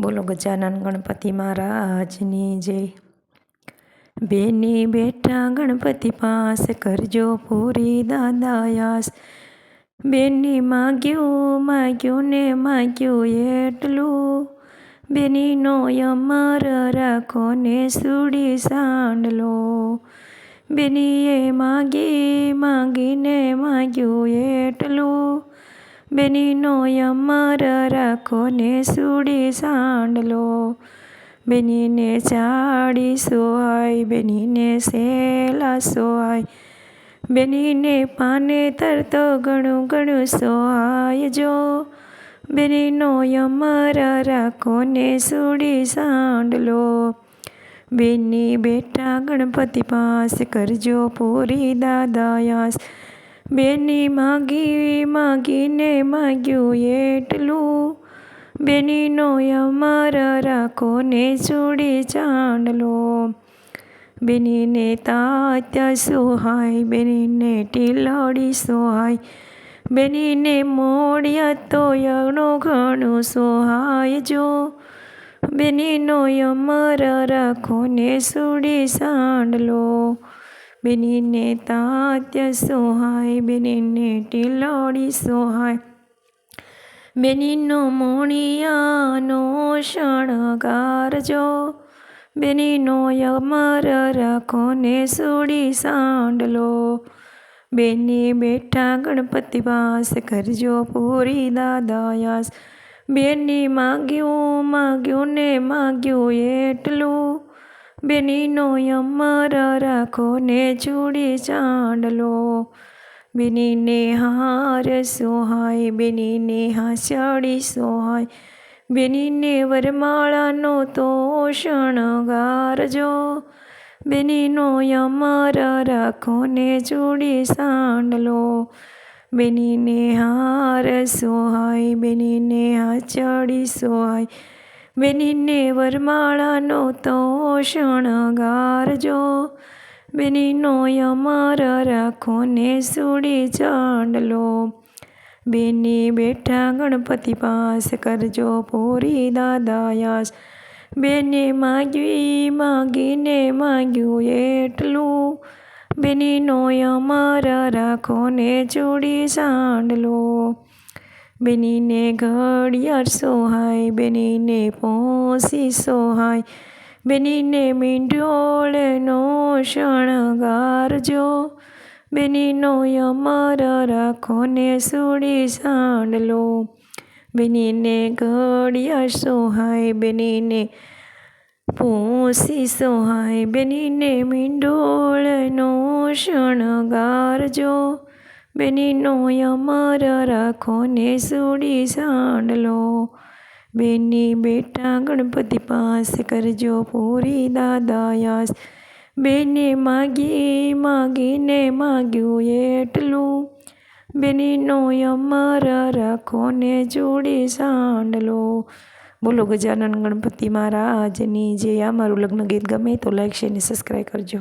બોલો ગજાનન ગણપતિ મહારાજની જય બેની બેઠા ગણપતિ પાસ કરજો પૂરી દાદાયાસ. બેની માગ્યું માગ્યું ને માગ્યું એટલું. બેનીનો અમર રાખો ને સુડી સાંડલો. બેનીએ માગી, માગીને માગ્યું એટલું. બેનીનો યમર રાખો ને સુડી સાંડલો. બેનીને ચાડી સોહાય, બેનીને સેલા સોહાય. બેનીને પાને તરતો ઘણું ઘણું સોહાય જો. બેનીનો યમર રાખો ને સુડી સાંડલો. બેની બેટા ગણપતિ પાસ કરજો પૂરી દાદાયાસ બેની માગી માગીને માગ્યું એટલું. બેનીનો અમાર રાખો ને ચૂડી ચાંડલો. બેનીને તાત્યા સોહાય, બેનીને ટીલડી સોહાય. બેનીને મોડિયા તો યણો ઘણું સોહાય જો. બેનીનો અમર રાખો ને સુડી સાંડલો બેનીને તાત્ય સોહાય, બેનીને ટીલોડી સોહાય. બેનીનો મોણિયાનો શણગારજો બેનીનો અમર રાખો ને સુડી સાંડલો. બેની બેઠા ગણપતિ વાસ કરજો પૂરી દાદાયાસ. બેની માગ્યું માગ્યું ને માગ્યું એટલું. બેનીનો અમર રાખો ને જોડી ચાંડલો. બેનીને હાર સોહાય, બેનીને હાસડી સોહાય, બેનીને વરમાળાનો તો શણગારજો. બેનીનો અમર રાખો ને જોડી સાંડલો. બેનીને હાર સોહાય, બેનીને હાચડી સોહાય બેનીને વરમાળાનો તો શણગારજો બેનીનો અમર રાખો ને સુડી ચાંડલો. બેની બેઠા ગણપતિ પાસ કરજો પૂરી દાદાયાસ. બેને માગવી, માગીને માગ્યું એટલું. બેનીનો અમર રાખો ને ચૂડી સાંડલો. બેનીને ઘડિયાળ સોહાય, બેનીને પોસી સોહાય, બેનીને મીંઢોળનો શણગારજો, બેનીનો અમર રાખો ને સુડી સાંડલો, બેનીને ઘડિયાળ સોહાય, બેનીને પોસી સોહાય, બેનીને મીંઢોળનો શણગારજો બેનીનો અમર રાખો ને સુડી સાંડલો બેની બેટા ગણપતિ પાસ કરજો પૂરી દાદાયાસ. બેને માગી માગીને માગ્યું એટલું. બેનીનો અમર રાખો ને જોડી સાંડલો બોલો ગજાનન ગણપતિ મહારાજની જે અમારું લગ્ન ગીત ગમે તો લાઈક શેર ને સબસ્ક્રાઈબ કરજો.